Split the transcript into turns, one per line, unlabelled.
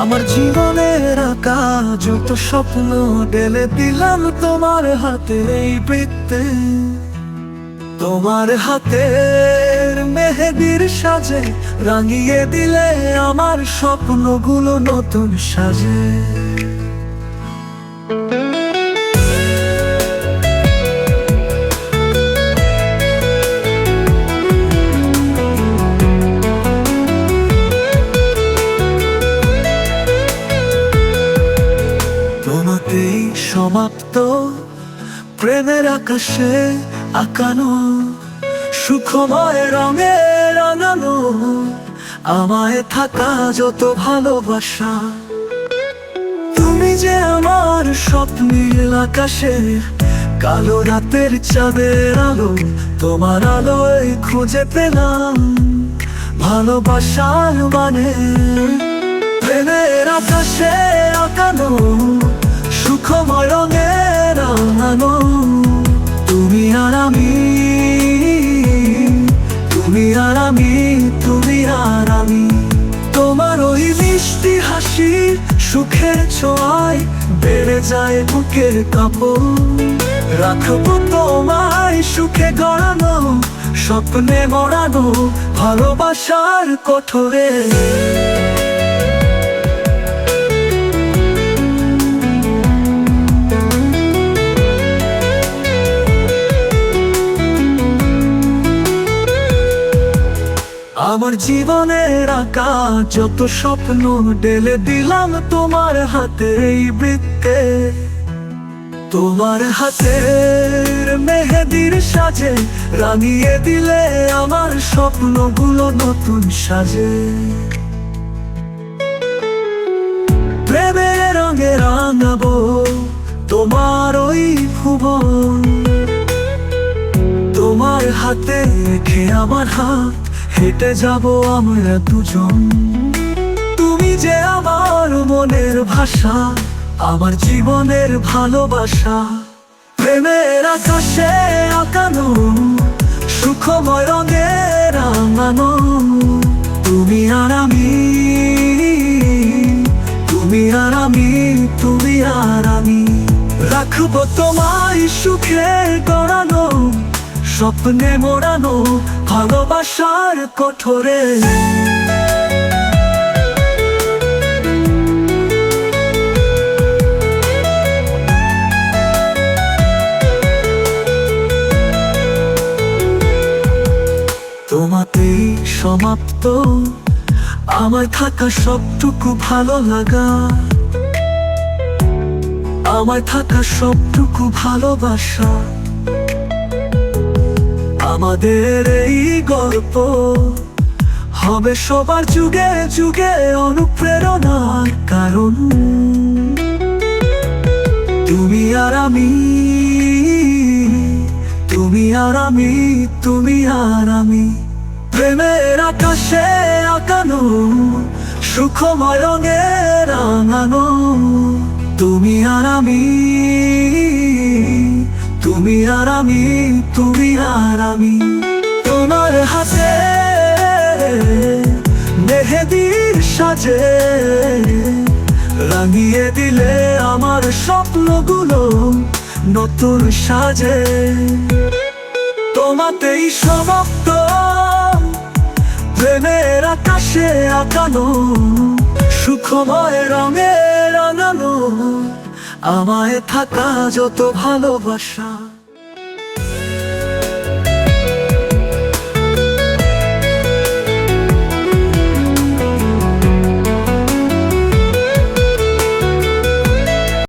আমার জীবনের আঁকা যত স্বপ্ন ডেলে দিলাম তোমার হাতে এই বৃত্তে। তোমার হাতের মেহেদির সাজে রাঙিয়ে দিলে আমার স্বপ্নগুলো নতুন সাজে। সমাপ্ত। প্রেমের আকাশে আঁকানো, সুখময় রঙে রাঙানো আমায় থাকা যত ভালোবাসা। তুমি যে আমার স্বপ্নীল আকাশে কালো রাতের চাঁদের আলো, তোমার আলোয় খুঁজে পেলাম ভালোবাসার মানে। প্রেমের আকাশে আঁকানো সুখময় রঙের রাঙানো তুমি আর আমি, তুমি আর আমি, তুমি আর আমি। তোমার ওই মিষ্টি হাসির সুখের ছোঁয়ায় বেড়ে যায় বুকের কাপড়। রাখব তোমায় সুখে গড়ানো, স্বপ্নে মরানো, ভালোবাসার কঠোরে। আমার জীবনের আঁকা যত স্বপ্ন ডেলে দিলাম তোমার হাতে এই বৃত্তে। তোমার হাতের মেহেদির সাজে রাঙিয়ে দিলে আমার স্বপ্নগুলো নতুন সাজে। প্রেমের রঙে রাঙাবো তোমার ওই ভুবন। তোমার হাতে রেখে আমার হাত হেঁটে যাব আমরা দুজন। তুমি যে আমার মনের ভাষা, আমার জীবনের ভালোবাসা। প্রেমের আকাশে আঁকানো, সুখময় রঙে আঙানো তুমি আর আমি, তুমি আর আমি, তুমি আর আমি। রাখব তোমায় সুখে গড়ানো। স্বপ্নে মোড়ানো ভালোবাসার কঠোরে। তোমাতেই সমাপ্ত আমার থাকা সবটুকু ভালো লাগা। আমার থাকা সবটুকু ভালোবাসা। আমাদের এই গল্প হবে সবার যুগে যুগে অনুপ্রেরণার কারণ। তুমি আর আমি, তুমি আর আমি, তুমি আর আমি। প্রেমের আকাশে আঁকানো, সুখময় রঙে রাঙানো। তুমি আর আমি আর আমি তুমি আর আমি, তোমার হাতে মেহেদির সাজে রাঙিয়ে দিলে আমার স্বপ্নগুলো নতুন সাজে। তোমাতেই সমাপ্ত, প্রেমের আকাশে আঁকানো, সুখময় রঙে রাঙানো আমায় থাকা যত ভালোবাসা।